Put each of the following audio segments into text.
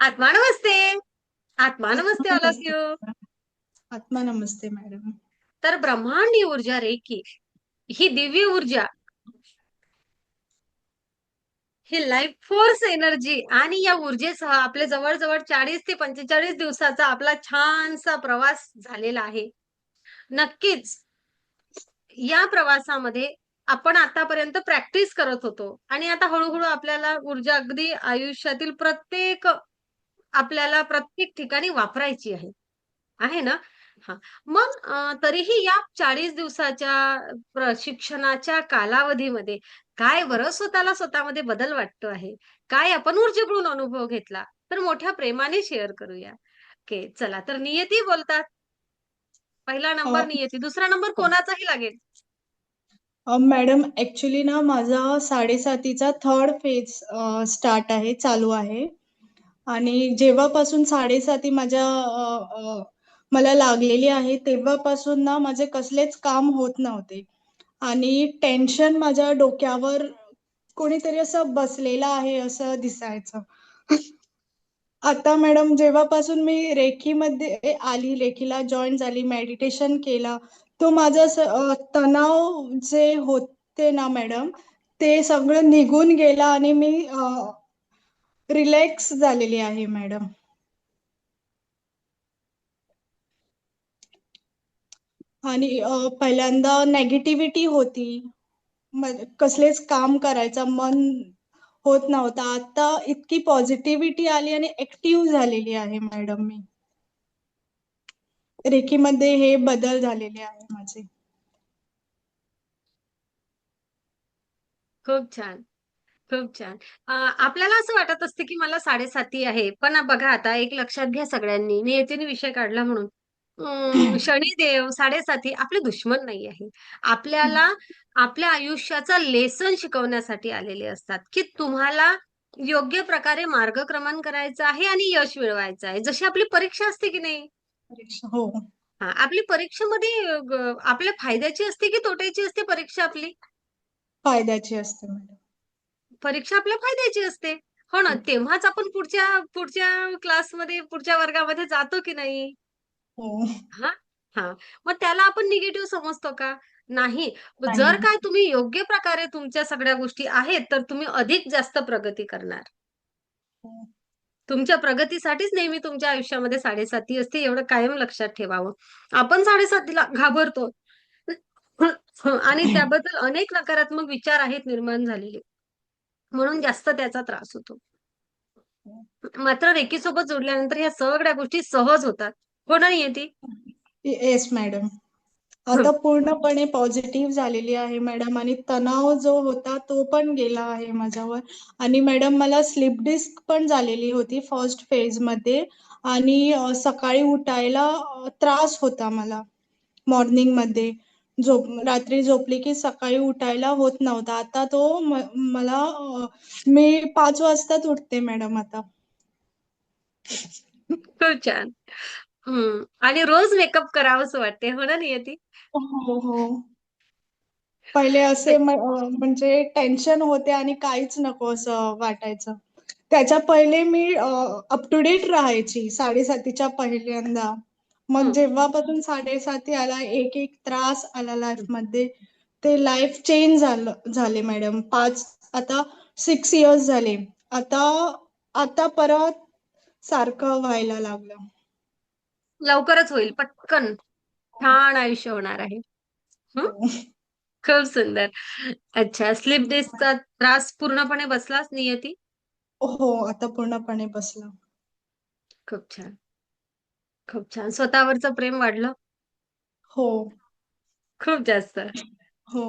आत्मा नमस्ते. आत्मा नमस्ते all of you आत्मा नमस्ते मॅडम तर ब्रह्मांडी ऊर्जा रेकी ही दिव्य ऊर्जा ही लाईफ फोर्स एनर्जी आणि या ऊर्जेसह आपले जवळजवळ चाळीस ते पंचेचाळीस दिवसाचा आपला छानसा प्रवास झालेला आहे. नक्कीच या प्रवासामध्ये आपण आतापर्यंत प्रॅक्टिस करत होतो आणि आता हळूहळू आपल्याला ऊर्जा अगदी आयुष्यातील प्रत्येक आपल्याला प्रत्येक ठिकाणी वापरायची आहे. आहे ना? हा. मग तरीही या चाळीस दिवसाच्या प्रशिक्षणाच्या कालावधीमध्ये काय बरं स्वतःला स्वतःमध्ये बदल वाटतो आहे? काय आपण ऊर्जेकडून अनुभव घेतला? तर मोठ्या प्रेमाने शेअर करूया. ओके चला तर नियती बोलतात. पहिला नंबर नियती दुसरा नंबर कोणाचाही लागेल? मॅडम ऍक्च्युली ना माझा साडेसातीचा थर्ड फेज स्टार्ट आहे चालू आहे. आणि जेव्हापासून साडेसाती माझ्या मला लागलेली आहे तेव्हापासून ना माझे कसलेच काम होत नव्हते. आणि टेन्शन माझ्या डोक्यावर कोणीतरी असं बसलेलं आहे असं दिसायचं. आता मॅडम जेव्हापासून मी रेखीमध्ये आली रेखीला जॉईन झाली मेडिटेशन केला तो माझा तणाव जे होते ना मॅडम ते सगळं निघून गेला आणि मी रिलॅक्स झालेली आहे मॅडम. आणि पहिल्यांदा नेगेटिव्हिटी होती. कसलेच काम करायचं मन होत नव्हता. आता इतकी पॉझिटिव्हिटी आली आणि ऍक्टिव्ह झालेली आहे मॅडम मी. रेखीमध्ये हे बदल झालेले आहे माझे. खूप छान. खूप छान. आपल्याला असं वाटत असते की मला साडेसाती आहे पण बघा आता एक लक्षात घ्या सगळ्यांनी. नियतीने विषय काढला म्हणून. शनिदेव साडेसाती आपले दुश्मन नाही आहे. आपल्याला आपल्या आयुष्याचा लेसन शिकवण्यासाठी आलेले असतात की तुम्हाला योग्य प्रकारे मार्गक्रमण करायचं आहे आणि यश मिळवायचं आहे. जशी आपली परीक्षा असते की नाही? हो. हा आपली परीक्षेमध्ये आपल्या फायद्याची असते की तोट्याची असते परीक्षा आपली? फायद्याची असते मॅडम. परीक्षा आपल्या फायद्याची असते. हो ना? तेव्हाच आपण पुढच्या पुढच्या क्लासमध्ये पुढच्या वर्गामध्ये जातो की नाही? हो. हा? हा. मग त्याला आपण निगेटिव्ह समजतो का? नाही. जर काय तुम्ही योग्य प्रकारे तुमच्या सगळ्या गोष्टी आहेत तर तुम्ही अधिक जास्त प्रगती करणार. हो. तुमच्या प्रगतीसाठीच नेहमी तुमच्या आयुष्यामध्ये साडेसाती असते एवढं कायम लक्षात ठेवावं. आपण साडेसातीला घाबरतो. आणि त्याबद्दल अनेक नकारात्मक विचार आहेत निर्माण झालेले. म्हणून जास्त त्याचा त्रास होतो. मात्र रेकीसोबत जोडल्यानंतर ह्या सगळ्या गोष्टी सहज होतात. हो नाही येते येस मॅडम. आता पूर्णपणे पॉझिटिव्ह झालेली आहे मॅडम. आणि तणाव जो होता तो पण गेला आहे माझ्यावर. आणि मॅडम मला स्लिप डिस्क पण झालेली होती फर्स्ट फेजमध्ये. आणि सकाळी उठायला त्रास होता मला मॉर्निंगमध्ये झोप रात्री झोपली की सकाळी उठायला होत नव्हता. आता तो मला मी पाच वाजताच उठते मॅडम आता. खूप छान. हम्म. आणि रोज मेकअप करावं असं वाटते हो ना नियती? हो हो. पहिले असे म्हणजे टेन्शन होते आणि काहीच नको असं वाटायचं. त्याच्या पहिले मी अप टू डेट राहायची साडेसातीच्या पहिल्यांदा. मग जेव्हापासून साडेसाती आला एक एक त्रास आला लाईफमध्ये ते लाईफ चेंज झालं झाले मॅडम पाच आता सिक्स इयर्स झाले. आता आता परत सारखं व्हायला लागलं. लवकरच होईल. पटकन. छान आयुष्य होणार आहे. हो. खूप सुंदर. अच्छा स्लिप डिस्कचा त्रास पूर्णपणे बसलाच नियती? हो आता पूर्णपणे बसला. खूप छान. खूप छान. स्वतःवरचं प्रेम वाढलं? हो. खूप जास्त. हो.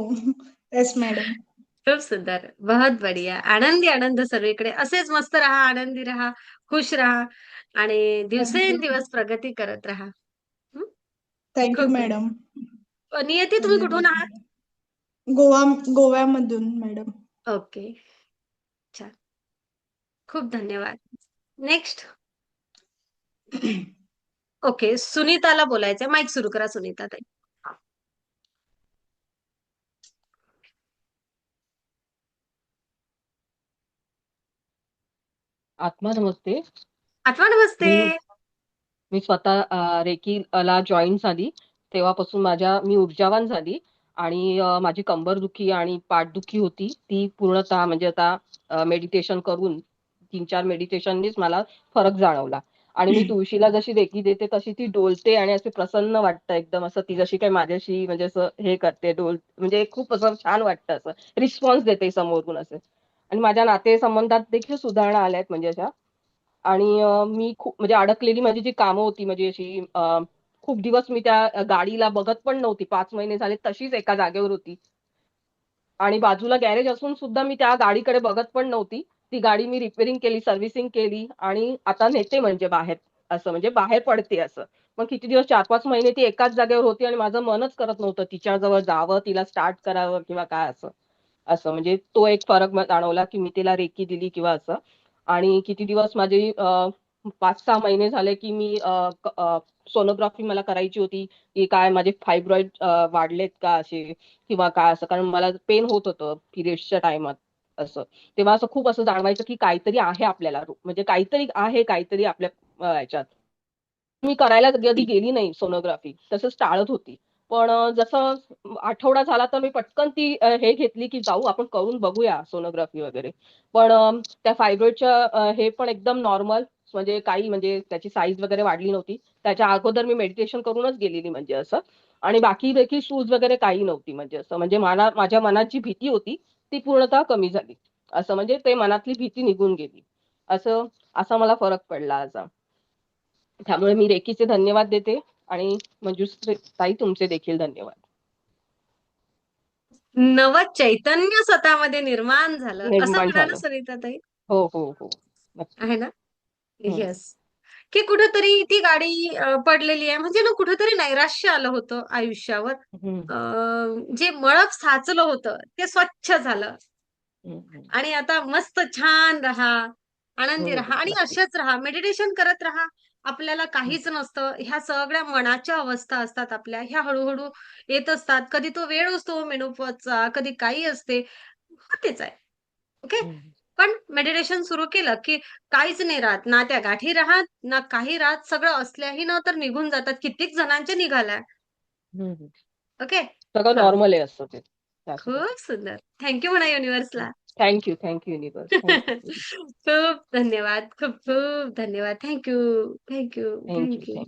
येस मॅडम खूप सुंदर. बहुत बढिया. आनंदी आनंद सर्वीकडे असेच मस्त राहा आनंदी राहा खुश राहा आणि दिवसेंदिवस प्रगती करत राहा. थँक्यू मॅडम नियती तुम्ही कुठून आहात? गोवा गोव्यामधून मॅडम ओके. छान. खूप धन्यवाद. नेक्स्ट ओके सुनीताला बोलायचंय. माईक सुरू करा सुनीता ताई. आत्मा नमस्ते. आठवण बसते मी स्वतः रेकीला जॉईन झाली. तेव्हापासून माझ्या मी ऊर्जावान झाली. आणि माझी कंबरदुखी आणि पाठदुखी होती. ती पूर्णतः म्हणजे आता मेडिटेशन करून तीन चार मेडिटेशननीच मला फरक जाणवला. आणि मी तुळशीला जशी रेकी देते तशी ती डोलते आणि असे प्रसन्न वाटतं एकदम. असं ती जशी काही माझ्याशी म्हणजे असं हे करते डोल म्हणजे खूप असं छान वाटतं असं. रिस्पॉन्स देते समोरून असे. आणि माझ्या नातेसंबंधात देखील सुधारणा आल्या आहेत म्हणजे अशा. आणि मी खूप म्हणजे अडकलेली माझी जी कामं होती म्हणजे अशी खूप दिवस मी त्या गाडीला बघत पण नव्हती. पाच महिने झाले तशीच एका जागेवर होती. आणि बाजूला गॅरेज असून सुद्धा मी त्या गाडीकडे बघत पण नव्हती. ती गाडी मी रिपेअरिंग केली सर्व्हिसिंग केली आणि आता नेते म्हणजे बाहेर असं म्हणजे बाहेर पडते असं. मग किती दिवस चार पाच महिने ती एकाच जागेवर होती आणि माझं मनच करत नव्हतं तिच्याजवळ जावं तिला स्टार्ट करावं किंवा काय असं. असं म्हणजे तो एक फरक जाणवला की मी तिला रेकी दिली किंवा असं. आणि किती दिवस माझे पाच सहा महिने झाले की मी सोनोग्राफी मला करायची होती की काय माझे फायब्रॉइड वाढलेत का असे किंवा काय असं. कारण मला पेन होत होतं पिरियड्सच्या टायमात असं. तेव्हा असं खूप असं जाणवायचं की काहीतरी आहे आपल्याला म्हणजे काहीतरी आहे काहीतरी आपल्या याच्यात. मी करायला कधी गेली नाही सोनोग्राफी तसंच टाळत होती. पण जसं आठवडा झाला तर मी पटकन ती हे घेतली की जाऊ आपण करून बघूया सोनोग्राफी वगैरे. पण त्या फायब्रॉइडच्या हे पण एकदम नॉर्मल म्हणजे काही म्हणजे त्याची साईज वगैरे वाढली नव्हती. त्याच्या अगोदर मी मेडिटेशन करूनच गेलेली म्हणजे असं. आणि बाकी देखील शूज वगैरे काही नव्हती म्हणजे असं. म्हणजे मला माझ्या मनात जी भीती होती ती पूर्णतः कमी झाली. असं म्हणजे ते मनातली भीती निघून गेली. असं असा मला फरक पडला असा. त्यामुळे मी रेकीचे धन्यवाद देते आणि मंजुश्री ताई तुमचे देखील धन्यवाद. नव चैतन्य स्वतःमध्ये निर्माण झालं. असं निर्माण म्हणा ना झालं. सरिताताई हो हो हो. आहे ना. येस की कुठेतरी ती गाडी पडलेली आहे. म्हणजे ना कुठेतरी नैराश्य आलं होतं आयुष्यावर. जे मळक साचलं होतं ते स्वच्छ झालं. आणि आता मस्त छान राहा आनंदी हम्म, राहा आणि. असेच राहा. मेडिटेशन करत राहा. आपल्याला काहीच नसतं. ह्या सगळ्या मनाच्या अवस्था असतात आपल्या. ह्या हळूहळू येत असतात. कधी तो वेळ असतो मेनोपॉजचा कधी काही असते. तेच आहे. ओके? पण मेडिटेशन सुरू केलं की काहीच नाही राहत. ना त्या गाठी राहत ना काही राहत. सगळं असल्याही न तर निघून जातात. कित्येक जणांच्या निघाल्या. ओके? सगळं नॉर्मल आहे असं ते. खूप सुंदर. थँक्यू म्हणा युनिव्हर्सला thank you thank you universe thank you खूप धन्यवाद. खूप खूप धन्यवाद. Thank you thank you thank you